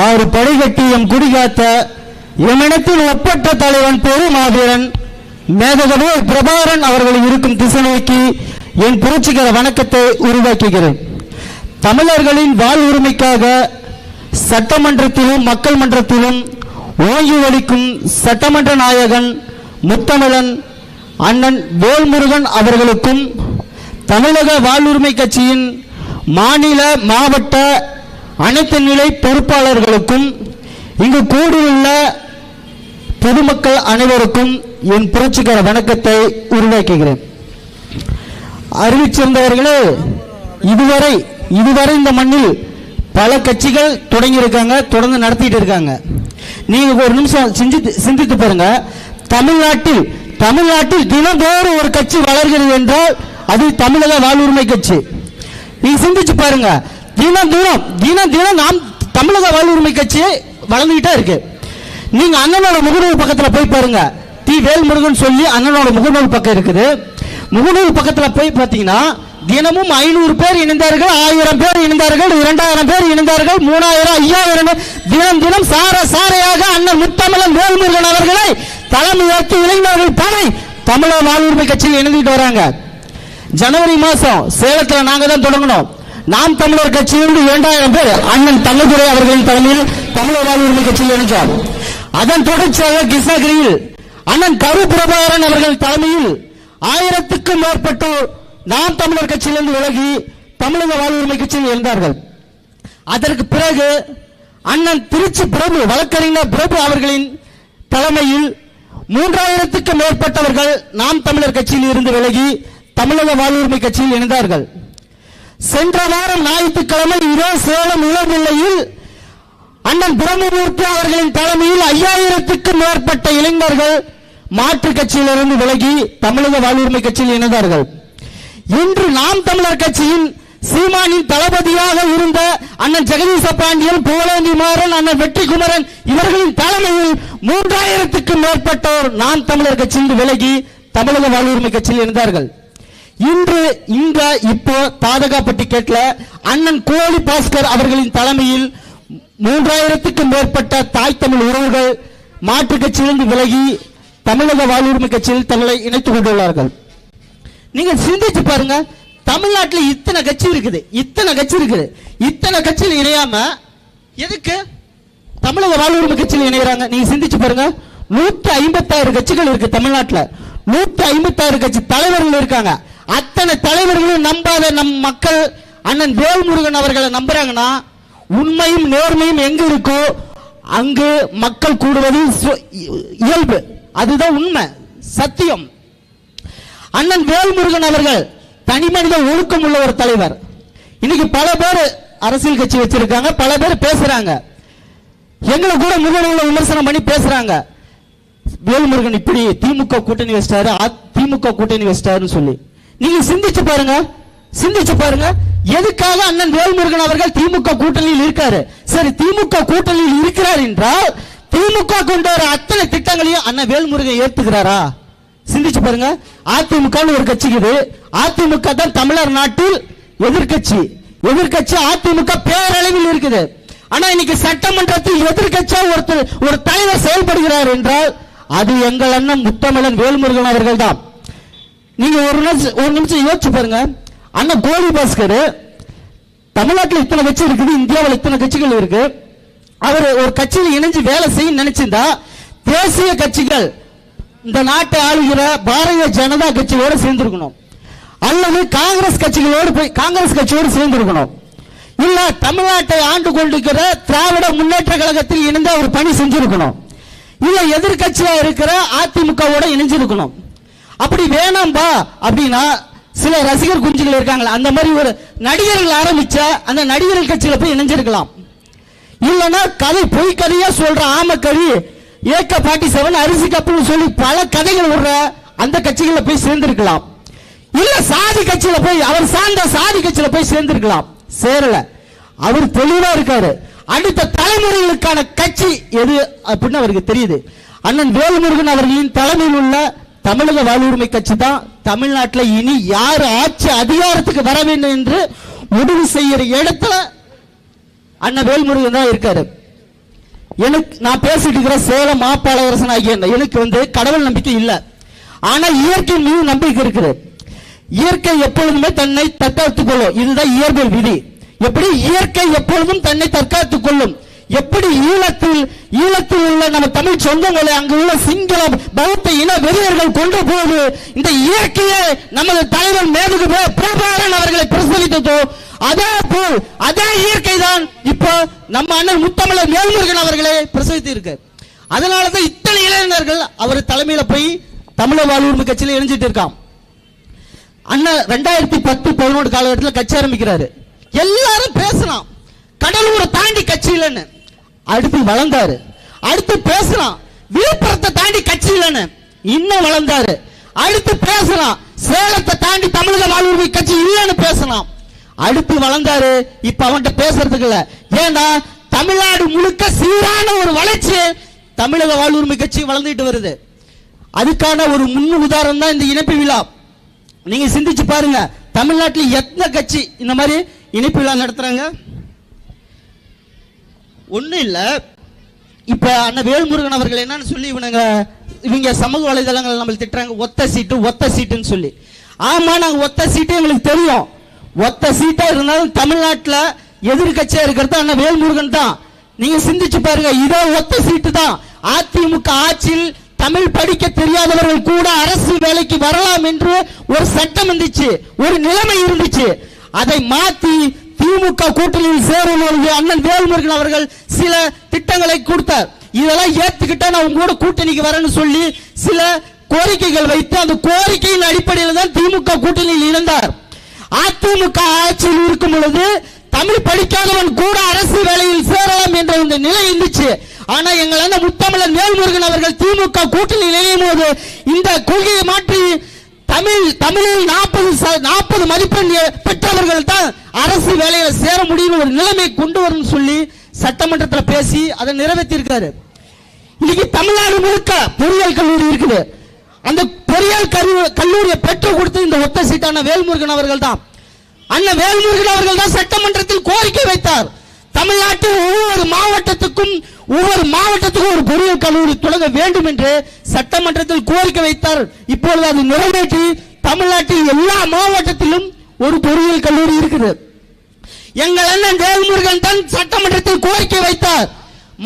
ஆறு படிகட்டி எம் குடிகாத்த எம்மிடத்தில் ஒப்பற்ற தலைவன் பெருமாவீரன். மேதகவே பிரபாரன் அவர்கள் இருக்கும் திசை என் புரட்சிகர வணக்கத்தை உருவாக்குகிறேன். தமிழர்களின் வாழ் உரிமைக்காக சட்டமன்றத்திலும் மக்கள் மன்றத்திலும் ஓங்கி ஒலிக்கும் சட்டமன்ற நாயகன் முத்தமிழன் அண்ணன் வேல்முருகன் அவர்களுக்கும் தமிழக வாழ்வுரிமை கட்சியின் மாநில மாவட்ட அனைத்து நிலை பொறுப்பாளர்களுக்கும் இங்கு கூடியுள்ள பொதுமக்கள் அனைவருக்கும் என் புரட்சிகர வணக்கத்தை உருவாக்குகிறேன். அறிவிச்சிருந்தவர்களே இதுவரை இதுவரை இந்த மண்ணில் பல கட்சிகள் தொடங்கியிருக்காங்க தொடர்ந்து நடத்திட்டு இருக்காங்க. நீங்க ஒரு நிமிஷம் சிந்தித்து சிந்தித்து பாருங்க. தமிழ்நாட்டில் தமிழ்நாட்டில் தினந்தோறும் ஒரு கட்சி வளர்கிறது என்றால் அது தமிழக வாழ்வுரிமை கட்சி. நீங்க சிந்திச்சு பாருங்க. தினம் தினம் தினம் தினம் நாம் தமிழக வாழ்வுரிமை கட்சி வளர்ந்துகிட்டே இருக்கு. நீங்க அண்ணனோட முகநூல் பக்கத்துல போய் பாருங்க. தி வேல்முருகன் சொல்லி அண்ணனோட முகநூல் பக்கம் இருக்குது. முகநூல் பக்கத்துல போய் பார்த்தீங்கன்னா தினமும் ஐநூறு பேர் இணைந்தார்கள் ஆயிரம் பேர் இணைந்தார்கள் இரண்டாயிரம் பேர் இணைந்தார்கள் மூணாயிரம் ஐயாயிரம் தினம் தினம் சார சாரையாக அண்ணன் முத்தமிழன் வேல்முருகன் அவர்களை தலைமை ஏற்று இளைஞர்கள் தானே தமிழக வாழ்வுரிமை கட்சியில் இணைந்துட்டு வராங்க. ஜனவரி மாசம் சேலத்துல நாங்க தான் தொடங்கணும். நாம் தமிழர் கட்சியிலிருந்து இரண்டாயிரம் பேர் அண்ணன் தங்கதுரை அவர்களின் தலைமையில் தமிழர் வாழ்வுரிமை கட்சியில் இணைந்தார் அதன் தொடர்ச்சியாக கிருஷ்ணகிரியில் அண்ணன் கரு பிரபாகரன் அவர்கள் தலைமையில் ஆயிரத்துக்கும் மேற்பட்டோர் நாம் தமிழர் கட்சியிலிருந்து விலகி தமிழக வாழ்வுரிமை கட்சியில் இருந்தார்கள். அதற்கு பிறகு அண்ணன் திருச்சி பிரபு வழக்கறிஞர் பிரபு அவர்களின் தலைமையில் மூன்றாயிரத்துக்கும் மேற்பட்டவர்கள் நாம் தமிழர் கட்சியில் இருந்து விலகி தமிழக வாழ்வுரிமை கட்சியில் இணைந்தார்கள். சென்ற வாரம் ஞாயிற்றுக்கிழமை இதே சேலம் இளநிலையில் அண்ணன் பிரம்மமூர்த்தி அவர்களின் தலைமையில் ஐயாயிரத்துக்கும் மேற்பட்ட இளைஞர்கள் மாற்றுக் கட்சியிலிருந்து விலகி தமிழக வாழ்வுரிமை கட்சியில் இணைந்தார்கள். இன்று நாம் தமிழர் கட்சியின் சீமானின் தளபதியாக இருந்த அண்ணன் ஜெகதீச பாண்டியன் புகழேந்தி மாறன் அண்ணன் வெற்றிக்குமரன் இவர்களின் தலைமையில் மூன்றாயிரத்துக்கும் மேற்பட்டோர் நாம் தமிழர் கட்சியில் விலகி தமிழக வாழ்வுரிமை கட்சியில் இணைந்தார்கள். இன்று இங்க இப்போ பாதகாப்பட்டி கேட்ல அண்ணன் கோழி பாஸ்கர் அவர்களின் தலைமையில் மூன்றாயிரத்துக்கும் மேற்பட்ட தாய் தமிழ் உறவுகள் மாற்றுக் கட்சியிலிருந்து விலகி தமிழக வாழ்வுரிமை கட்சியில் தங்களை இணைத்துக் கொண்டுள்ளார்கள். நீங்க சிந்திச்சு பாருங்க தமிழ்நாட்டில் இத்தனை கட்சி இருக்குது இத்தனை கட்சி இருக்குது. இத்தனை கட்சியில் இணையாம எதுக்கு தமிழக வாழ்வுரிமை கட்சியில் இணைகிறாங்க நீங்க சிந்திச்சு பாருங்க நூத்தி ஐம்பத்தாறு கட்சிகள் இருக்கு தமிழ்நாட்டில். நூத்தி ஐம்பத்தாறு கட்சி தலைவர்கள் இருக்காங்க. அத்தனை தலைவர்களும் நம்பாத நம் மக்கள் அண்ணன் வேல்முருகன் அவர்களை நம்புறாங்கன்னா உண்மையும் நேர்மையும் எங்க இருக்கோ அங்கு மக்கள் கூடுவது சு- இயல்பு. அதுதான் உண்மை. சத்தியம். அண்ணன் வேல்முருகன் அவர்கள் தனி மனித ஒழுக்கம் உள்ள ஒரு தலைவர். இன்னைக்கு பல பேர் அரசியல் கட்சி வச்சிருக்காங்க பல பேர் பேசுறாங்க. எங்களை கூட முகநூல விமர்சனம் பண்ணி பேசுறாங்க. வேல்முருகன் இப்படி திமுக கூட்டணி வச்சிட்டாரு அ- திமுக கூட்டணி வச்சிட்டாருன்னு சொல்லி. நீங்க சிந்திச்சு பாருங்க சிந்திச்சு பாருங்க. எதுக்காக அண்ணன் வேல்முருகன் அவர்கள் திமுக கூட்டணியில் இருக்காரு? சரி திமுக கூட்டணியில் இருக்கிறார் என்றால் திமுக கொண்டு வர அத்தனை திட்டங்களையும் அண்ணன் வேல்முருகன் ஏத்துக்கிறாரா சிந்திச்சு பாருங்க. அதிமுக ஒரு கட்சி இருக்குது. அதிமுக தான் தமிழர் நாட்டில் எதிர்க்கட்சி. எதிர்க்கட்சி அதிமுக பேரளவில் இருக்குது. ஆனா இன்னைக்கு சட்டமன்றத்தில் எதிர்கட்சியா ஒருத்தர் ஒரு தலைவர் செயல்படுகிறார் என்றால் அது எங்கள் அண்ணன் முத்தமிழன் வேல்முருகன் அவர்கள் தான் நீங்க ஒரு நிமிஷம் ஒரு நிமிஷம் யோசிச்சு பாருங்க. அண்ணன் கோடி பாஸ்கர் தமிழ்நாட்டில் இத்தனை கட்சி இருக்குது இந்தியாவில் இத்தனை கட்சிகள் இருக்கு. அவர் ஒரு கட்சியில் இணைஞ்சு வேலை செய்ய நினைச்சிருந்தா தேசிய கட்சிகள் இந்த நாட்டை ஆளுகிற பாரதிய ஜனதா கட்சியோடு சேர்ந்திருக்கணும். அல்லது காங்கிரஸ் கட்சிகளோடு போய் காங்கிரஸ் கட்சியோடு சேர்ந்திருக்கணும். இல்ல தமிழ்நாட்டை ஆண்டு கொண்டிருக்கிற திராவிட முன்னேற்ற கழகத்தில் இணைந்து அவர் பணி செஞ்சிருக்கணும். இல்ல எதிர்கட்சியா இருக்கிற அதிமுகவோட இணைஞ்சிருக்கணும். அப்படி வேணாம்பா அப்படின்னா சில ரசிகர் குஞ்சுகள் இருக்காங்களா அந்த மாதிரி ஒரு நடிகர்கள் ஆரம்பிச்ச அந்த நடிகர்கள் கட்சியில போய் இணைஞ்சிருக்கலாம். இல்லைன்னா கதை பொய் கதையா சொல்ற ஆம கவி ஏக்க பாட்டி செவன் அரிசி கப்புன்னு சொல்லி பல கதைகள் விடுற அந்த கட்சிகள போய் சேர்ந்திருக்கலாம். இல்ல சாதி கட்சியில போய் அவர் சார்ந்த சாதி கட்சியில போய் சேர்ந்திருக்கலாம். சேரல. அவர் தெளிவா இருக்காரு. அடுத்த தலைமுறைகளுக்கான கட்சி எது அப்படின்னு அவருக்கு தெரியுது. அண்ணன் வேல்முருகன் அவர்களின் தலைமையில் உள்ள தமிழக வாழ்வுரிமை கட்சி தான் தமிழ்நாட்டில் இனி யார் ஆட்சி அதிகாரத்துக்கு வர வேண்டும் என்று முடிவு செய்யற இடத்துல அண்ணன் வேல்முருகன் தான் இருக்காரு. எனக்கு நான் பேசிட்டு இருக்கிற சேலம் மாப்பாளரசன் ஆகிய எனக்கு வந்து கடவுள் நம்பிக்கை இல்லை. ஆனா இயற்கை மீது நம்பிக்கை இருக்குது. இயற்கை எப்பொழுதுமே தன்னை தற்காத்துக் கொள்ளும். இதுதான் இயற்பியல் விதி. எப்படி? இயற்கை எப்பொழுதும் தன்னை தற்காத்துக் கொள்ளும். எப்படி ஈழத்தில் ஈழத்தில் உள்ள நம்ம தமிழ் சொந்தங்களை அங்கு உள்ள சிங்கள பௌத்த இன வெறியர்கள் கொண்ட போது இந்த இயற்கையை நமது தலைவர் மேதுகு பிரபாகரன் அவர்களை பிரசவித்ததோ அதே போல் அதே இயற்கை தான் இப்போ நம்ம அண்ணன் முத்தமிழர் மேல்முருகன் அவர்களை பிரசவித்து இருக்கு அதனாலதான் இத்தனை இளைஞர்கள் அவர் தலைமையில போய் தமிழர் வாழ்வுரிமை கட்சியில இணைஞ்சிட்டு இருக்கான் அண்ணன் ரெண்டாயிரத்தி பத்து பதினோரு காலகட்டத்தில் கட்சி ஆரம்பிக்கிறாரு. எல்லாரும் பேசலாம். கடலூரை தாண்டி கட்சி இல்லைன்னு. அடுத்து வளர்ந்தாரு. அடுத்து பேசலாம் விழுப்புரத்தை தாண்டி கட்சி இன்னும் வளர்ந்தாரு. அடுத்து பேசலாம் சேலத்தை தாண்டி தமிழக வாழ்வுரிமை கட்சி இல்லைன்னு பேசலாம் அடுத்து வளர்ந்தாரு. இப்ப அவன்கிட்ட பேசுறதுக்கு இல்ல. ஏன்னா தமிழ்நாடு முழுக்க சீரான ஒரு வளர்ச்சி தமிழக வாழ்வுரிமை கட்சி வளர்ந்துட்டு வருது. அதுக்கான ஒரு முன் உதாரணம் தான் இந்த இணைப்பு விழா. நீங்க சிந்திச்சு பாருங்க. தமிழ்நாட்டில் எத்தனை கட்சி இந்த மாதிரி இணைப்பு விழா நடத்துறாங்க? ஒன்றும் இல்ல. இப்ப அண்ணன் வேல்முருகன் அவர்கள் என்னன்னு சொல்லி இவனுங்க இவங்க சமூக வலைதளங்கள் நம்ம திட்டுறாங்க ஒத்த சீட்டு ஒத்த சீட்டுன்னு சொல்லி. ஆமா நாங்க ஒத்த சீட்டு எங்களுக்கு தெரியும். ஒத்த சீட்டா இருந்தாலும் தமிழ்நாட்டுல எதிர்கட்சியா இருக்கிறது அண்ணன் வேல்முருகன் தான். நீங்க சிந்திச்சு பாருங்க இதோ ஒத்த சீட்டு தான். அதிமுக ஆட்சியில் தமிழ் படிக்க தெரியாதவர்கள் கூட அரசு வேலைக்கு வரலாம் என்று ஒரு சட்டம் இருந்துச்சு ஒரு நிலைமை இருந்துச்சு. அதை மாத்தி திமுக கூட்டணியில் சேரும் அண்ணன் வேல்முருகன் அவர்கள் சில திட்டங்களை கொடுத்தார். இதெல்லாம் ஏத்துக்கிட்டா நான் உங்களோட கூட கூட்டணிக்கு வரேன்னு சொல்லி சில கோரிக்கைகள் வைத்து அந்த கோரிக்கையின் அடிப்படையில் தான் திமுக கூட்டணியில் இணைந்தார் அதிமுக ஆட்சியில் இருக்கும் பொழுது தமிழ் படிக்காதவன் கூட அரசு வேலையில் சேரலாம் என்ற இந்த நிலை இருந்துச்சு. ஆனா எங்களை முத்தமிழர் வேல்முருகன் அவர்கள் திமுக கூட்டணி நிலையும் போது இந்த கொள்கையை மாற்றி தமிழ் தமிழில் நாற்பது நாற்பது மதிப்பெண் பெற்றவர்கள் தான் அரசு வேலையில சேர முடியும் ஒரு நிலைமை கொண்டு வரும் சொல்லி சட்டமன்றத்தில் பேசி அதை நிறைவேற்றி இருக்காரு இன்னைக்கு தமிழ்நாடு முழுக்க பொறியியல் கல்லூரி இருக்குது. அந்த பொறியியல் கல்லூரியை பெற்றுக் கொடுத்து இந்த ஒத்த சீட்டான வேல்முருகன் அவர்கள் தான். அண்ணன் வேல்முருகன் அவர்கள் தான் சட்டமன்றத்தில் கோரிக்கை வைத்தார். தமிழ்நாட்டில் ஒவ்வொரு மாவட்டத்துக்கும் ஒவ்வொரு மாவட்டத்துக்கும் ஒரு பொறியியல் கல்லூரி தொடங்க வேண்டும் என்று சட்டமன்றத்தில் கோரிக்கை வைத்தார். இப்பொழுது அது நிறைவேற்றி தமிழ்நாட்டில் எல்லா மாவட்டத்திலும் ஒரு பொறியியல் கல்லூரி இருக்குது. எங்கள் அண்ணன் வேல்முருகன் தான் சட்டமன்றத்தில் கோரிக்கை வைத்தார்.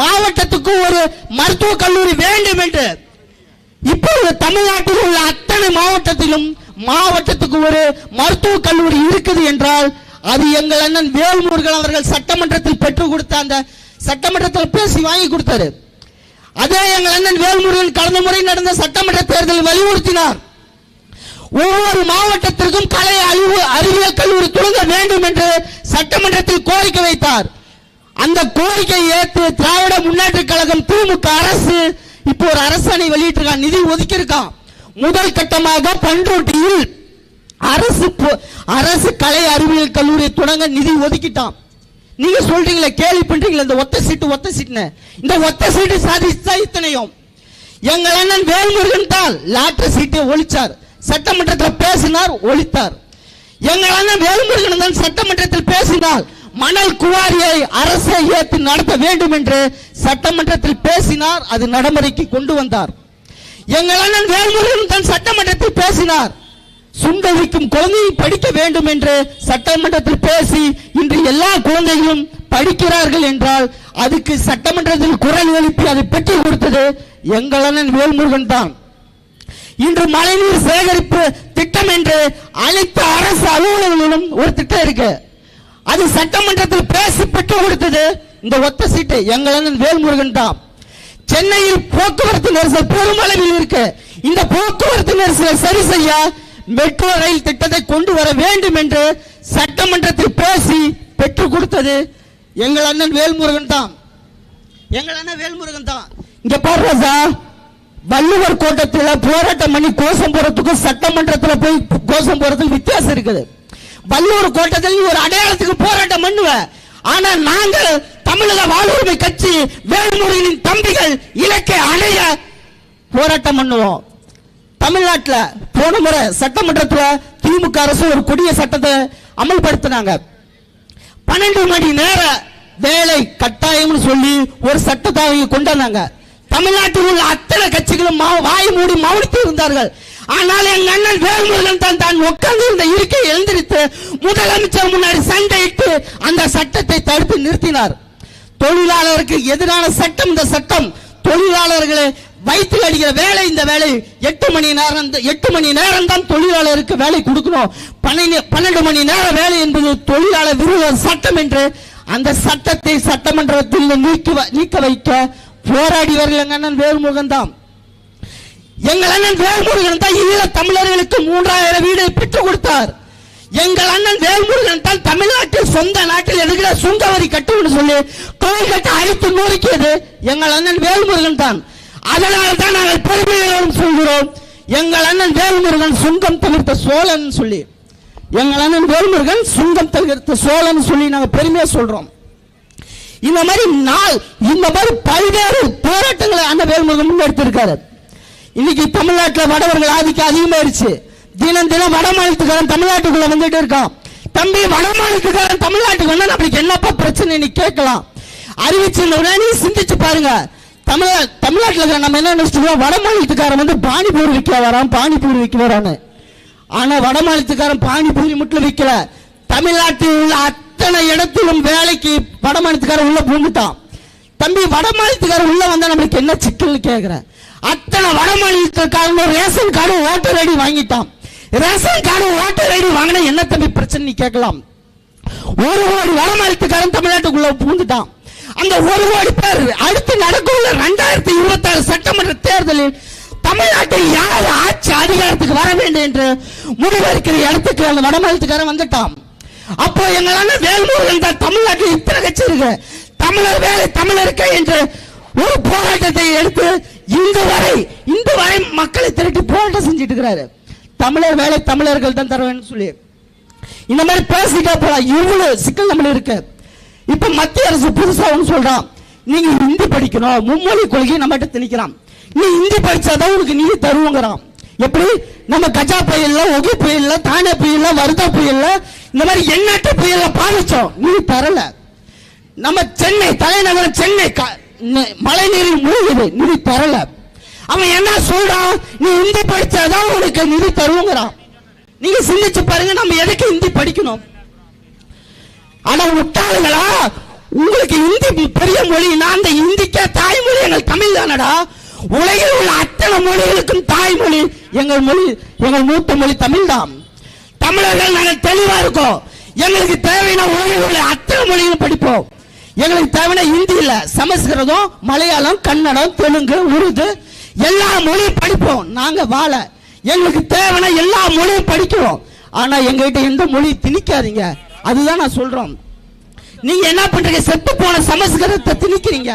மாவட்டத்துக்கு ஒரு மருத்துவ கல்லூரி வேண்டும் என்று. இப்பொழுது தமிழ்நாட்டில் உள்ள அத்தனை மாவட்டத்திலும் மாவட்டத்துக்கு ஒரு மருத்துவ கல்லூரி இருக்குது என்றால் அது எங்கள் அண்ணன் வேல்முருகன் அவர்கள் சட்டமன்றத்தில் பெற்றுக் கொடுத்த அந்த சட்டமன்றத்தில் பேசி வாங்கி கொடுத்தாரு. அதே எங்கள் அண்ணன் வேல்முருகன் கடந்த முறை நடந்த சட்டமன்ற தேர்தலில் வலியுறுத்தினார். ஒவ்வொரு மாவட்டத்திற்கும் கலை அறிவு அறிவியல் கல்லூரி தொடங்க வேண்டும் என்று சட்டமன்றத்தில் கோரிக்கை வைத்தார். அந்த கோரிக்கையை ஏற்று திராவிட முன்னேற்ற கழகம் திமுக அரசு இப்போ ஒரு அரசாணை வெளியிட்டிருக்கான் நிதி ஒதுக்கி இருக்கான் முதல் கட்டமாக பண்ருட்டியில் அரசு அரசு கலை அறிவியல் கல்லூரி தொடங்க நிதி ஒதுக்கிட்டான். நீங்க சொல்றீங்களே கேள்வி பண்றீங்களா இந்த ஒத்த சீட்டு ஒத்த சீட்டுன்னு. இந்த ஒத்த சீட்டு சாதிச்சா இத்தனையும். எங்கள் அண்ணன் வேல்முருகன் தான் லாட்டரி சீட்டை ஒழிச்சார். சட்டமன்றத்தில் பேசினார் ஒழித்தார். எங்கள் அண்ணன் வேல்முருகன் தான் சட்டமன்றத்தில் பேசினால் மணல் குவாரியை அரசை ஏற்று நடத்த வேண்டும் என்று சட்டமன்றத்தில் பேசினார் அது நடைமுறைக்கு கொண்டு வந்தார். எங்களான வேல்முருகன் தான் சட்டமன்றத்தில் பேசினார் சுண்டவிக்கும் குழந்தையை படிக்க வேண்டும் என்று சட்டமன்றத்தில் பேசி இன்று எல்லா குழந்தைகளும் படிக்கிறார்கள் என்றால் அதுக்கு சட்டமன்றத்தில் குரல் எழுப்பி அதை பெற்றுக் கொடுத்தது எங்கள் வேல்முருகன் தான். இன்று மழைநீர் சேகரிப்பு திட்டம் என்று அனைத்து அரசு அலுவலகங்களிலும் ஒரு திட்டம் இருக்கு. அது சட்டமன்றத்தில் பேசி பெற்று கொடுத்தது இந்த ஒத்த சீட்டு எங்கள் அண்ணன் வேல்முருகன் தான். சென்னையில் போக்குவரத்து நெரிசல் பெருமளவில் இருக்கு. இந்த போக்குவரத்து நெரிசலை சரி செய்ய மெட்ரோ ரயில் திட்டத்தை கொண்டு வர வேண்டும் என்று சட்டமன்றத்தில் பேசி பெற்றுக் கொடுத்தது எங்கள் அண்ணன் வேல்முருகன் தான். எங்கள் அண்ணன் வேல்முருகன் தான். இங்க பாரு சார் வள்ளுவர் கோட்டத்தில் போராட்டம் பண்ணி கோஷம் போறதுக்கும் சட்டமன்றத்தில் போய் கோஷம் போறதுக்கு வித்தியாசம் இருக்குது. வள்ளுவர் கோட்டத்தில் ஒரு அடையாளத்துக்கு போராட்டம் பண்ணுவ. ஆனா நாங்கள் தமிழக வாழ்வுரிமை கட்சி வேல்முருகனின் தம்பிகள் இலக்கை அணைய போராட்டம் பண்ணுவோம். தமிழ்நாட்டில் போன முறை சட்டமன்றத்தில் திமுக அரசு ஒரு கொடிய சட்டத்தை அமல்படுத்தினாங்க. பன்னெண்டு மணி நேர வேலை கட்டாயம்னு சொல்லி ஒரு சட்டத்தை அவங்க கொண்டு வந்தாங்க. தமிழ்நாட்டில் உள்ள அத்தனை கட்சிகளும் வாய் மூடி மௌனித்து இருந்தார்கள். ஆனால் என் அண்ணன் வேல்முருகன் தான் தான் உட்கார்ந்து இருந்த இருக்கை எழுந்திருத்து முதலமைச்சர் முன்னாடி சண்டையிட்டு அந்த சட்டத்தை தடுத்து நிறுத்தினார். தொழிலாளருக்கு எதிரான சட்டம் இந்த சட்டம். தொழிலாளர்களை வைத்து அடிக்கிற வேலை இந்த வேலை. எட்டு மணி நேரம் எட்டு மணி நேரம் தான் தொழிலாளருக்கு வேலை கொடுக்கணும். பன்னெண்டு பன்னெண்டு மணி நேரம் வேலை என்பது தொழிலாளர் விரோத சட்டம் என்று அந்த சட்டத்தை சட்டமன்றத்தில் நீக்க வ- போராடி வரல போராடியவர்கள் எங்க அண்ணன் வேல்முருகன் தான் எங்கள் அண்ணன் வேல்முருகன் தான் ஈழ தமிழர்களுக்கு மூன்றாயிரம் வீடு பெற்றுக் கொடுத்தார். எங்கள் அண்ணன் வேல்முருகன் தான் தமிழ்நாட்டில் சொந்த நாட்டில் இருக்கிற சுங்க வரி கட்டும்னு சொல்லி கோயில் கட்ட அழித்து நொறுக்கியது. எங்கள் அண்ணன் வேல்முருகன் தான் அதனால தான் நாங்கள் பெருமையோடு சொல்கிறோம். எங்கள் அண்ணன் வேல்முருகன் சுங்கம் தவிர்த்த சோழன் சொல்லி. எங்கள் அண்ணன் வேல்முருகன் சுங்கம் தவிர்த்த சோழன் சொல்லி நாங்கள் பெருமையாக சொல்றோம். இந்த மாதிரி நாள் இந்த மாதிரி பல்வேறு போராட்டங்களை அந்த வேல்முருகன் முன்னெடுத்திருக்காரு. இன்னைக்கு தமிழ்நாட்டில் வடவர்கள் ஆதிக்கம் அதிகமாயிருச்சு. தினம் தினம் வட மாநிலத்துக்காரன் தமிழ்நாட்டுக்குள்ள வந்துட்டு இருக்கான். தம்பி வட மாநிலத்துக்காரன் தமிழ்நாட்டுக்கு வந்தா நம்மளுக்கு என்னப்பா பிரச்சனை நீ கேட்கலாம். அறிவிச்சிருந்த உடனே நீ சிந்திச்சு பாருங்க. தமிழ தமிழ்நாட்டில் இருக்கிற நம்ம என்ன நினைச்சிருக்கோம் வட மாநிலத்துக்காரன் வந்து பானிபூரி விற்க வரான் பானிபூரி விற்க வரான்னு. ஆனா வட மாநிலத்துக்காரன் பானிபூரி மட்டும் விற்கல தமிழ்நாட்டில் உள்ள அத்தனை இடத்திலும் வேலைக்கு வடமாநிலத்தக்காரன் உள்ள பூந்துட்டான் தம்பி வடமாநிலத்தக்காரன் உள்ள வந்தா நம்மளுக்கு என்ன சிக்கல்னு கேட்கிறேன் அத்தனை வட ரேஷன் கார்டு ஓட்டர் ஐடி வாங்கிட்டான். ரேஷன் கார்டு ஓட்டர் ஐடி வாங்கினா என்ன தம்பி பிரச்சனை நீ கேட்கலாம். ஒரு கோடி வட மாநிலத்துக்காரன் தமிழ்நாட்டுக்குள்ள பூந்துட்டான் அந்த ஒரு கோடி பேர் அடுத்து நடக்கவுள்ள ரெண்டாயிரத்தி இருபத்தி ஆறு சட்டமன்ற தேர்தலில் தமிழ்நாட்டில் யார் ஆட்சி அதிகாரத்துக்கு வர வேண்டும் என்று முடிவெடுக்கிற இடத்துக்கு அந்த வடமாநிலத்துக்காரன் வந்துட்டான். அப்போ எங்கள் அண்ணன் வேல்முருகன் தமிழ்நாட்டில் இத்தனை கட்சி இருக்கு தமிழர் வேலை தமிழருக்கு என்று ஒரு போராட்டத்தை எடுத்து இன்று வரை இன்று வரை மக்களை திரட்டி போராட்டம் செஞ்சுட்டு இருக்கிறாரு. தமிழர் வேலை தமிழர்கள் தான் தருவேன் சொல்லி. இந்த மாதிரி பேசிட்டே போல இவ்வளவு சிக்கல் நம்மள இருக்கு. இப்ப மத்திய அரசு புதுசா ஒண்ணு சொல்றான். நீங்க ஹிந்தி படிக்கணும். மும்மொழி கொள்கையை நம்மகிட்ட திணிக்கிறான். நீ ஹிந்தி படிச்சாதான் உனக்கு நீ தருவோங்கிறான். எப்படி? நம்ம கஜா புயல்ல ஒகி புயல்ல தானே புயல்ல வருதா புயல்ல இந்த மாதிரி எண்ணற்ற புயல்ல பாதிச்சோம். நீ தரல. நம்ம சென்னை தலைநகரம் சென்னை க- மழை நீரில் மூழ்குது நிதி தரல. அவன் என்ன சொல்றான் நீ இந்தி படிச்சாதான் உனக்கு நிதி தருவோங்கிறான். நீங்க சிந்திச்சு பாருங்க நம்ம எதுக்கு ஹிந்தி படிக்கணும்? ஆனா முட்டாளுங்களா உங்களுக்கு ஹிந்தி பெரிய மொழினா அந்த இந்திக்கே தாய்மொழி எங்கள் தமிழ் தானடா. உலகில் உள்ள அத்தனை மொழிகளுக்கும் தாய்மொழி. எங்கள் மொழி எங்கள் மூத்த மொழி தமிழ் தான் தமிழர்கள் நாங்கள் தெளிவா இருக்கோம். எங்களுக்கு தேவையான உலகில் அத்தனை மொழிகளும் படிப்போம். எங்களுக்கு தேவையான ஹிந்தி இல்ல சமஸ்கிருதம் மலையாளம் கன்னடம் தெலுங்கு உருது எல்லா மொழியும் படிப்போம். நாங்க வாழ. எங்களுக்கு தேவையான எல்லா மொழியும் படிக்கிறோம். ஆனா எங்ககிட்ட எந்த மொழி திணிக்காதீங்க. அதுதான் நான் சொல்றோம். நீங்க என்ன பண்றீங்க? செத்து போன சமஸ்கிருதத்தை திணிக்கிறீங்க.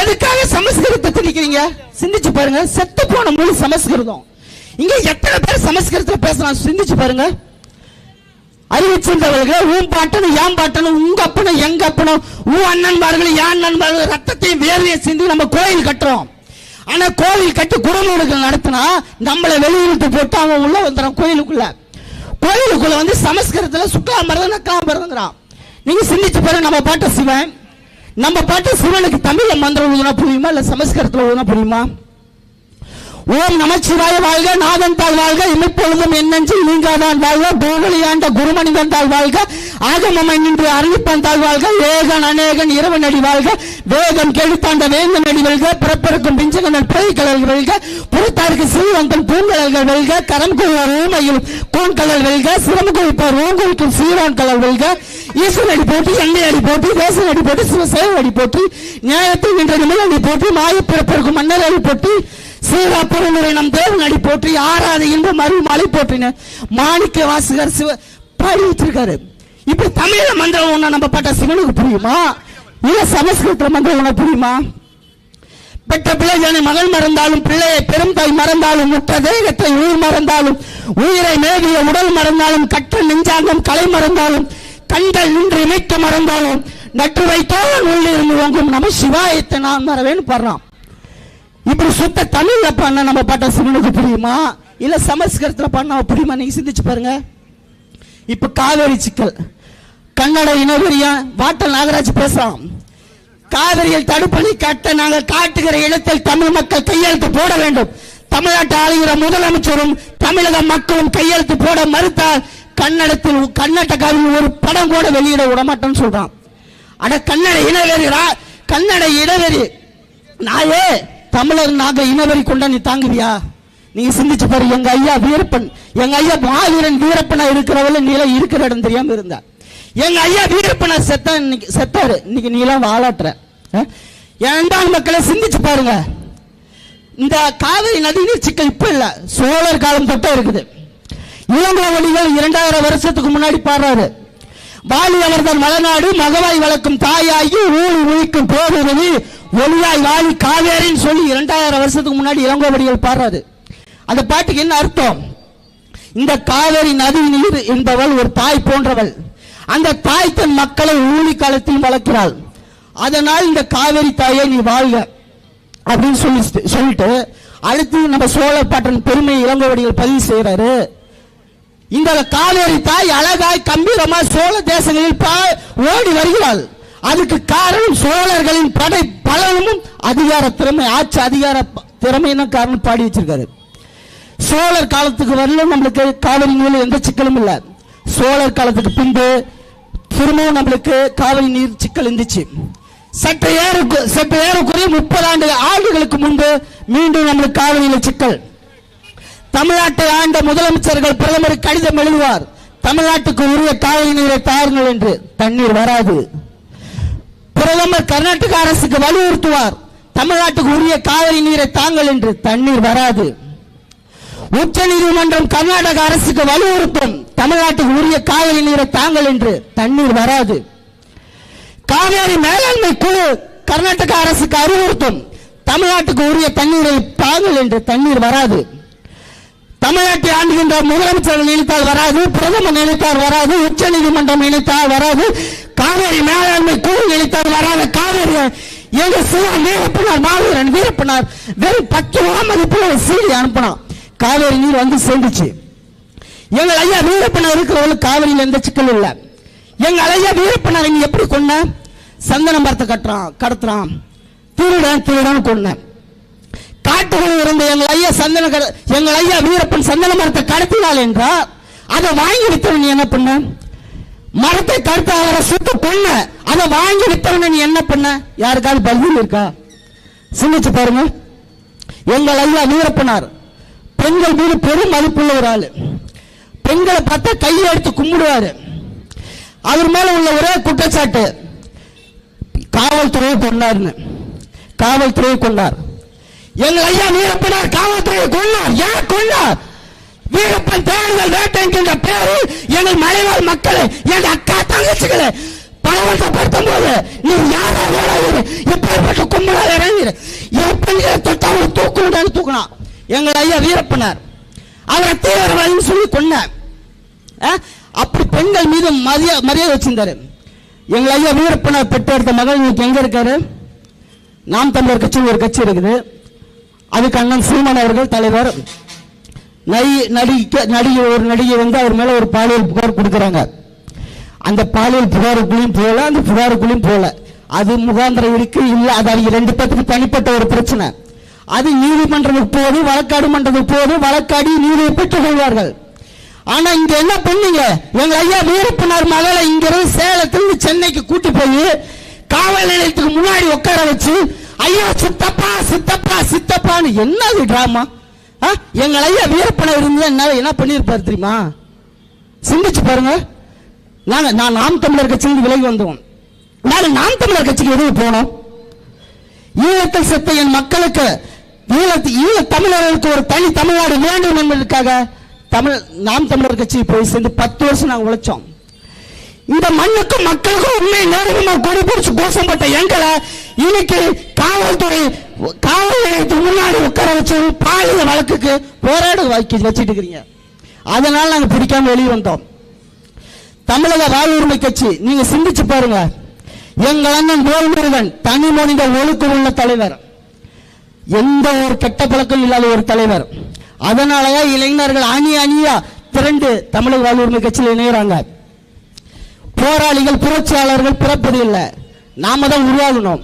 எதுக்காக சமஸ்கிருதத்தை திணிக்கிறீங்க? சிந்திச்சு பாருங்க. செத்து போன மொழி சமஸ்கிருதம். இங்க எத்தனை பேர் சமஸ்கிருதத்தில் பேசலாம் சிந்திச்சு பாருங்க. அறிவிச்சிருந்தவர்கள் உன் பாட்டனும் என் பாட்டனும் உங்க அப்பனும் எங்க அப்பனும் உன் அண்ணன்மார்கள் என் அண்ணன்மார்கள் ரத்தத்தையும் வேர்வையை சிந்தி நம்ம கோயில் கட்டுறோம். ஆனா கோவில் கட்டி குடமுழுகள் நடத்தினா நம்மளை வெளியிட்டு போட்டு அவன் உள்ள வந்துடும் கோயிலுக்குள்ள. கோயிலுக்குள்ள வந்து சமஸ்கிருதத்துல சுக்லாம்பரதம் நக்கலாம்பரதங்கிறான் நீங்க சிந்திச்சு பாருங்க நம்ம பாட்ட சிவன். நம்ம பாட்டு சிவனுக்கு தமிழ்ல மந்திரம் புரியுமா? இல்ல சமஸ்கிருதத்துல ஊதுனா புரியுமா? ஓம் நமச்சிவாய வாழ்க நாதன் தாழ் வாழ்க இமைப்பொழுதும் என்னென்று நீங்காதான் வாழ்க கோவலியாண்ட குருமனிதன் தாழ் வாழ்க ஆகமமை நின்று அறிவிப்பன் தாழ் வாழ்க ஏகன் அநேகன் இரவன் அடி வாழ்க வேகம் கெடுத்தாண்ட வேந்த நடி வெல்க பிறப்பிறக்கும் பிஞ்சகனல் பிழைக்கடல் வெல்க புறத்தாருக்கு சீவந்தன் பூங்கலர்கள் வெல்க கரம் கொள்வார் ஊமையில் கூண்கடல் வெல்க சிரம் குவிப்பார் ஓங்குவிக்கும் சீரான் கலர் வெல்க ஈஸ்வரன் அடி போட்டு எண்ணெய் அடி போட்டு தேசன் அடி போட்டு சிவசேவ அடி போட்டு நியாயத்தில் நின்ற நிமிடம் அடி போட்டு மாய பிறப்பிற்கும் மன்னர் அடி போட்டு சீராப்பரனுரை நம் தேவன் அடி போற்றி ஆறாத இன்ப மறு மலை போற்றின மாணிக்க வாசகர் சிவ பாடி வச்சிருக்காரு. இப்படி தமிழ மந்திரம் ஒண்ணு நம்ம பட்ட சிவனுக்கு புரியுமா? இல்ல சமஸ்கிருத மந்திரம் ஒண்ணு புரியுமா? பெற்ற பிள்ளைகளை மகள் மறந்தாலும் பிள்ளையை பெரும் தாய் மறந்தாலும் முற்ற தேகத்தை உயிர் மறந்தாலும் உயிரை மேவிய உடல் மறந்தாலும் கற்ற நெஞ்சாங்கம் கலை மறந்தாலும் கண்கள் நின்று இணைக்க மறந்தாலும் நட்டு வைத்தால் உள்ளிருந்து ஓங்கும் நம்ம சிவாயத்தை நான் மறவேன்னு பாடுறான். சுத்த தமிழ்ல பண்ண நம்ம பாட்ட சிவனுக்கு புரியுமா? இல்ல சமஸ்கிருதத்துல பண்ண புரியுமா? நீங்க சிந்திச்சு பாருங்க. இப்ப காவேரி சிக்கல். கன்னட இனவெறியா? வாட்டல் நாகராஜ் பேசலாம். காவிரியில் தடுப்பணை கட்ட நாங்கள் காட்டுகிற இடத்தில் தமிழ் மக்கள் கையெழுத்து போட வேண்டும். தமிழ்நாட்டை ஆளுகிற முதலமைச்சரும் தமிழக மக்களும் கையெழுத்து போட மறுத்தால் கன்னடத்தில் கர்நாடகாவில் ஒரு படம் கூட வெளியிட விடமாட்டேன்னு சொல்றான். அட கன்னட இனவெறிரா கன்னட இனவெறி. நாயே தமிழர் நாங்க இனவெறி கொண்டா நீ தாங்குவியா? நீங்க சிந்திச்சு பாரு எங்க ஐயா வீரப்பன் எங்க ஐயா மாவீரன் வீரப்பனா இருக்கிறவள நீலாம் இருக்கிற இடம் தெரியாம இருந்தா. எங்க ஐயா வீரப்பனா செத்தா இன்னைக்கு செத்தாரு. இன்னைக்கு நீலாம் வாழாற்ற அஹ்? ஏன்தான் மக்களை சிந்திச்சு பாருங்க. இந்த காவிரி நதிநீர் சிக்கல் இப்ப இல்ல சோழர் காலம் தொட்ட இருக்குது. இளங்கோவடிகள் இரண்டாயிரம் வருஷத்துக்கு முன்னாடி பாடுறாரு. வாலி அவர்தான் மலநாடு மகவாய் வளர்க்கும் தாயாகி ஊழி உழிக்கும் போடுறது ஒளியாய் வாழி காவேரின்னு சொல்லி இரண்டாயிரம் வருஷத்துக்கு முன்னாடி இளங்கோவடிகள் பாடுறாரு. அந்த பாட்டுக்கு என்ன அர்த்தம்? இந்த காவேரி நதி நீர் என்பவள் ஒரு தாய் போன்றவள். அந்த தாய் தன் மக்களை ஊழி காலத்தில் வளர்க்கிறாள். அதனால் இந்த காவேரி தாயை நீ வாழ்க அப்படின்னு சொல்லி சொல்லிட்டு அடுத்து நம்ம சோழ பாட்டன் பெருமை இளங்கோவடிகள் பதிவு செய்கிறாரு இந்த காவேரி தாய் அழகாய் கம்பீரமா சோழ தேசங்களில் பா- ஓடி வருகிறாள். அதுக்கு காரணம் சோழர்களின் படை பலனும் அதிகார திறமை ஆட்சி அதிகார ப- திறமைன்னு காரணம் பாடி வச்சிருக்காரு. சோழர் காலத்துக்கு வரலும் நம்மளுக்கு காவிரி நீர்ல எந்த சிக்கலும் இல்லை. சோழர் காலத்துக்கு பின்பு திரும்பவும் நம்மளுக்கு காவிரி நீர் சிக்கல் இருந்துச்சு. சற்று ஏற சற்று ஏறக்குறைய முப்பது ஆண்டு ஆண்டுகளுக்கு முன்பு மீண்டும் நம்மளுக்கு காவிரியில் சிக்கல். தமிழ்நாட்டை ஆண்ட முதலமைச்சர்கள் பிரதமர் கடிதம் எழுதுவார். தமிழ்நாட்டுக்கு உரிய காவிரி நீரை தாருங்கள் என்று. தண்ணீர் வராது. பிரதமர் கர்நாடக அரசுக்கு வலியுறுத்துவார். தமிழ்நாட்டுக்கு உரிய காவிரி நீரை தாங்கள் என்று தண்ணீர் வராது. உச்ச நீதிமன்றம் கர்நாடக அரசுக்கு வலியுறுத்தும். தமிழ்நாட்டுக்கு உரிய காவிரி நீரை தாங்கள் என்று தண்ணீர் வராது. காவேரி மேலாண்மை குழு கர்நாடக அரசுக்கு அறிவுறுத்தும். தமிழ்நாட்டுக்கு உரிய தண்ணீரை தாங்கள் என்று தண்ணீர் வராது. தமிழ்நாட்டை ஆண்டுகின்ற முதலமைச்சர் நினைத்தால் வராது பிரதமர் நினைத்தால் வராது உச்ச நீதிமன்றம் நினைத்தால் வராது காவேரி மேலாண்மை குழு நினைத்தால் வராது. காவேரி எங்க சிவன் வீரப்பனார் மாவீரன் வீரப்பனார் வெறும் பத்து ரூபா மதிப்புல சீடி அனுப்பினான். காவேரி நீர் வந்து சேர்ந்துச்சு. எங்கள் ஐயா வீரப்பனார் இருக்கிறவங்களுக்கு காவேரியில் எந்த சிக்கல் இல்லை. எங்கள் ஐயா வீரப்பனார் நீ எப்படி கொன்ன சந்தன மரத்தை கட்டுறான் கடத்துறான். திருடன் திருடன் கொண்டேன். காட்டுக்குள் இருந்த எங்கள் ஐயா சந்தன எங்கள் ஐயா வீரப்பன் சந்தன மரத்தை கடத்தினாள் என்றால் அதை வாங்கி வித்தவன் நீ என்ன பண்ண? மரத்தை கருத்து அவரை சுட்டு பண்ண அதை வாங்கி வித்தவன நீ என்ன பண்ண? யாருக்காவது பதில் இருக்கா? சிந்திச்சு பாருங்க. எங்கள் ஐயா வீரப்பனார் பெண்கள் மீது பெரும் மதிப்புள்ள ஒரு ஆளு. பெண்களை பார்த்தா கையை எடுத்து கும்பிடுவாரு. அவர் மேல உள்ள ஒரே குற்றச்சாட்டு காவல்துறையை கொண்டாருன்னு. காவல்துறையை கொண்டார். எங்கள் ஐயா வீரப்பனார் காவல்துறையை கொண்டார் ஏன் கொண்டார் வீரப்பன் தேடுதல் வேட்டை என்கின்ற பேரில் எங்கள் மலைவாழ் மக்களை எங்கள் அக்கா தங்கச்சிகளை பலவந்தப்படுத்தும் போது நீ யாரா வேறாவது எப்பேற்பட்ட கும்பலாக இறங்கிற எப்படிங்கிற தொட்டு அவரை தூக்கணும்னு தூக்கினான். எங்கள் ஐயா வீரப்பனார். அவரை தீவிரவாதின்னு சொல்லி கொண்டார் அப்படி பெண்கள் மீது மரியா மரியாதை வச்சிருந்தாரு. எங்கள் ஐயா வீரப்பனார் பெற்றெடுத்த மகள் இன்னைக்கு எங்க இருக்காரு? நாம் தமிழர் கட்சின்னு ஒரு கட்சி இருக்குது. அதுக்கு அண்ணன் சீமான் அவர்கள் தலைவர். நடிக்க நடிகை ஒரு நடிகை வந்து அவர் மேல ஒரு பாலியல் புகார் கொடுக்குறாங்க. அந்த பாலியல் புகாருக்குள்ளேயும் போகல அந்த புகாருக்குள்ளேயும் போகல. அது முகாந்திரம் இருக்கு இல்ல அது அவங்க ரெண்டு பேத்துக்கு தனிப்பட்ட ஒரு பிரச்சனை. அது நீதிமன்றத்துக்கு போது வழக்காடு மன்றத்துக்கு போது வழக்காடி நீதியை பெற்றுக் கொள்வார்கள். ஆனா இங்க என்ன பண்ணீங்க? எங்க ஐயா வீரப்பனார் மகளை இங்க இருந்து சேலத்திலிருந்து சென்னைக்கு கூட்டி போய் காவல் நிலையத்துக்கு முன்னாடி உட்கார வச்சு ஐயா சித்தப்பா சித்தப்பா சித்தப்பான்னு என்னது டிராமா எங்க ஐயா வீரப்பனை இருந்தால் என்ன என்ன பண்ணியிருப்பார் தெரியுமா? சிந்திச்சு பாருங்க. நாங்கள் நான் நாம் தமிழர் கட்சியிலிருந்து விலகி வந்தோம் நாங்கள் நாம் தமிழர் கட்சிக்கு எதுக்கு போனோம் ஈழத்தில் செத்த என் மக்களுக்கு ஈழத்து ஈழ தமிழர்களுக்கு ஒரு தனி தமிழ்நாடு வேண்டும் என்பதற்காக தமிழ் நாம் தமிழர் கட்சி போய் சேர்ந்து பத்து வருஷம் நாங்கள் உழைச்சோம். இந்த மண்ணுக்கும் மக்களுக்கும் உண்மை நேரமா கொடி பிடிச்சு கோஷப்பட்ட எங்களை இன்னைக்கு காவல்துறை காவல் நிலையத்துக்கு முன்னாடி உட்கார வச்சு பாலியல் வழக்குக்கு போராட வைக்க வச்சிட்டு இருக்கிறீங்க. அதனால நாங்கள் பிடிக்காம வெளியே வந்தோம். தமிழக வாழ்வுரிமை கட்சி நீங்க சிந்திச்சு பாருங்க. எங்கள் அண்ணன் வேல்முருகன் தனி மனித ஒழுக்கம் உள்ள தலைவர். எந்த ஒரு கெட்ட பழக்கம் இல்லாத ஒரு தலைவர். அதனாலதான் இளைஞர்கள் அணி அணியா திரண்டு தமிழக வாழ்வுரிமை கட்சியில் இணைகிறாங்க போராளிகள் புரட்சியாளர்கள் பிறப்பது இல்லை. நாம தான் உருவாகணும்.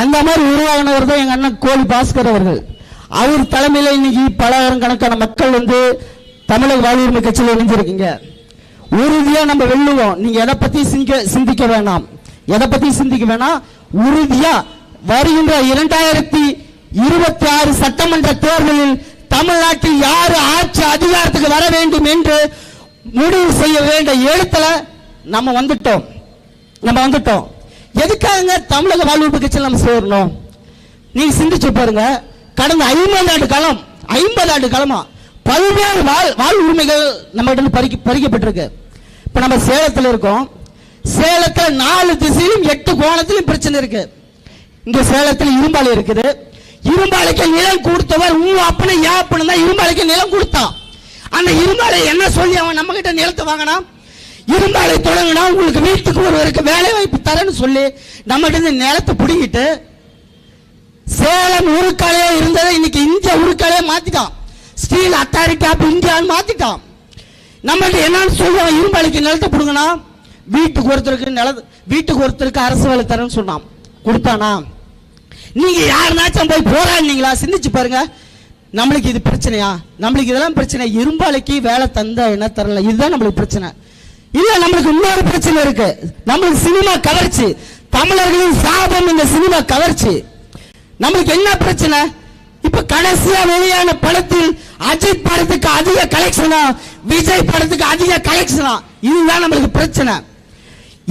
அந்த மாதிரி உருவாகினவர் தான் எங்க அண்ணன் கோழி பாஸ்கர் அவர்கள். அவர் தலைமையில் இன்னைக்கு பலாயிரம் கணக்கான மக்கள் வந்து தமிழக வாழ்வுரிமை கட்சியில் இணைஞ்சிருக்கீங்க. உறுதியா நம்ம வெல்லுவோம். நீங்க எதை பத்தி சிந்திக்க சிந்திக்க வேணாம். எதை பத்தி சிந்திக்க வேணாம் உறுதியா வருகின்ற இரண்டாயிரத்தி இருபத்தி ஆறு சட்டமன்ற தேர்தலில் தமிழ்நாட்டில் யாரு ஆட்சி அதிகாரத்துக்கு வர வேண்டும் என்று முடிவு செய்ய வேண்டிய எழுத்துல நம்ம வந்துட்டோம். நம்ம வந்துட்டோம். எதுக்காக தமிழக வாழ்வு கட்சியில் நம்ம சேரணும்? நீங்க சிந்திச்சு பாருங்க. கடந்த ஐம்பது ஆண்டு காலம் ஐம்பது ஆண்டு காலமா பல்வேறு வாழ் வாழ் உரிமைகள் நம்ம கிட்ட பறிக்க பறிக்கப்பட்டிருக்கு. இப்ப நம்ம சேலத்தில் இருக்கோம். சேலத்தில் நாலு திசையிலும் எட்டு கோணத்திலும் பிரச்சனை இருக்கு. இங்க சேலத்தில் இரும்பாலை இருக்குது. இரும்பாலைக்கு நிலம் கொடுத்தவர் உன் அப்பனை ஏன் அப்பனு தான் இரும்பாலைக்கு நிலம் கொடுத்தான் அந்த இரும்பாலை என்ன சொல்லி அவன் நம்ம கிட்ட நிலத்தை வாங்கினான்? இரும்பாலை தொடங்கினா உங்களுக்கு வீட்டுக்கு ஒருவருக்கு வேலை வாய்ப்பு தரேன்னு சொல்லி நம்மகிட்ட இருந்து நிலத்தை பிடிக்கிட்டு சேலம் உருக்காலையா இருந்ததை இன்னைக்கு இந்தியா உருக்காலையா மாத்திட்டான். ஸ்டீல் அத்தாரிட்டி ஆஃப் இந்தியான்னு மாத்திட்டான். நம்மகிட்ட என்னன்னு சொல்லுவான் இரும்பாலைக்கு நிலத்தை பிடுங்கினா வீட்டுக்கு ஒருத்தருக்கு நில வீட்டுக்கு ஒருத்தருக்கு அரசு வேலை தரேன்னு சொன்னான். கொடுத்தானா? நீங்க யாருனாச்சும் போய் போராடினீங்களா? சிந்திச்சு பாருங்க. நம்மளுக்கு இது பிரச்சனையா? நம்மளுக்கு இதெல்லாம் பிரச்சனை. இரும்பாலைக்கு வேலை தந்தா என்ன தரல இதுதான் நம்மளுக்கு பிரச்சனை. இல்ல நம்மளுக்கு இன்னொரு பிரச்சனை இருக்கு. நம்மளுக்கு சினிமா கவர்ச்சி. தமிழர்களின் சாபம் இந்த சினிமா கவர்ச்சி. நம்மளுக்கு என்ன பிரச்சனை? இப்ப கடைசியா வெளியான படத்தில் அஜித் படத்துக்கு அதிக கலெக்ஷனா விஜய் படத்துக்கு அதிக கலெக்ஷனா இதுதான் நம்மளுக்கு பிரச்சனை.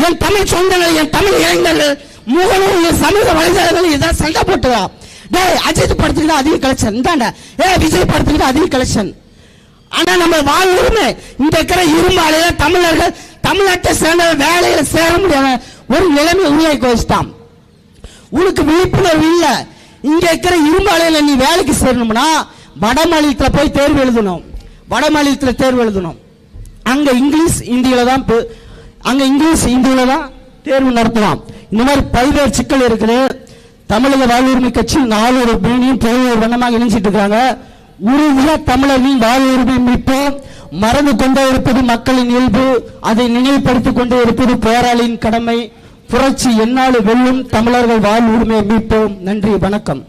என் தமிழ் சொந்தங்கள் என் தமிழ் இளைஞர்கள் முகநூல் சமூக வலைதளங்கள் இதான் சண்டை போட்டுவா டேய் அஜித் படத்துக்கு தான் அதிக கலெக்ஷன் இந்தாண்டா. ஏ விஜய் படத்துக்கு தான் அதிக கலெக்ஷன் ஆனா நம்ம வாழ்வுமே இந்த இருக்கிற இரும்பாலையில தமிழர்கள் தமிழ்நாட்டை சேர்ந்த வேலையில சேர முடியாத ஒரு நிலைமை உருவாக்கி வச்சுட்டான் உனக்கு விழிப்புணர்வு இல்ல. இங்க இருக்கிற இரும்பாலையில நீ வேலைக்கு சேரணும்னா வட மாநிலத்துல போய் தேர்வு எழுதணும். வட மாநிலத்துல தேர்வு எழுதணும். அங்க இங்கிலீஷ் இந்தியில தான் அங்க இங்கிலீஷ் இந்தியில தான் தேர்வு நடத்தலாம். இந்த மாதிரி பல்வேறு சிக்கல் இருக்குது. தமிழக வாழ்வுரிமை கட்சி நாலு பேணியும் ஒரு வண்ணமாக இணைஞ்சிட்டு இருக்காங்க. உறுதியா தமிழர்களின் வாழ்வுரிமை மீட்போம் மறந்து கொண்டே இருப்பது மக்களின் இயல்பு அதை நினைவுபடுத்திக் கொண்டே இருப்பது போராளியின் கடமை புரட்சி என்னாலும் வெல்லும் தமிழர்கள் வாழ்வுரிமையை மீட்போம். நன்றி வணக்கம்.